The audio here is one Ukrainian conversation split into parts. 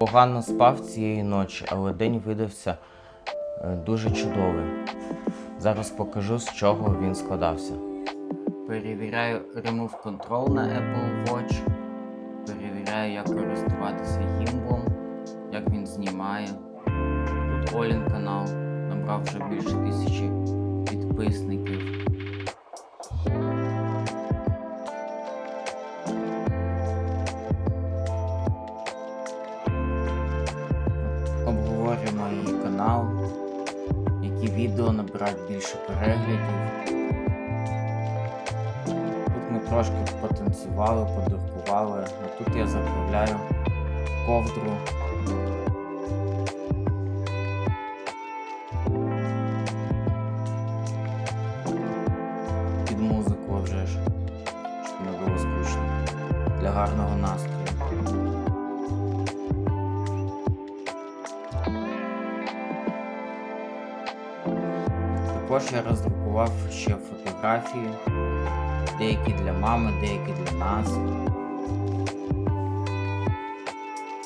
Погано спав цієї ночі, але день видався е, дуже чудовий. Зараз покажу, з чого він складався. Перевіряю Remove Control на Apple Watch. Перевіряю, як користуватися гімблом, як він знімає. Тут Олін канал набрав вже більше тисячі підписників. Обговорюємо її канал, які відео набирають більше переглядів. Тут ми трошки потанцювали, подуркували, а тут я заправляю ковдру. Під музику вже ж, щоб не. Для гарного настрою. Також я роздрукував ще фотографії, деякі для мами, деякі для нас.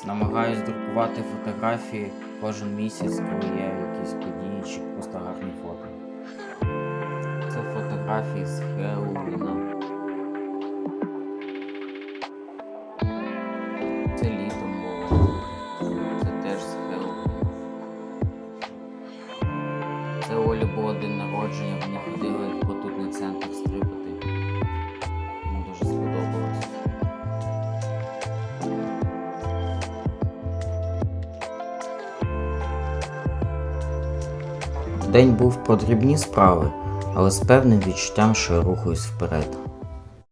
Намагаюсь друкувати фотографії кожен місяць, коли є якісь події чи просто гарні фото. Це фотографії з Хеллоуіна. Це Олі було день народження, вони ходили в на центр стрибати. Мені дуже сподобалось. День був про дрібні справи, але з певним відчуттям, що я рухаюсь вперед.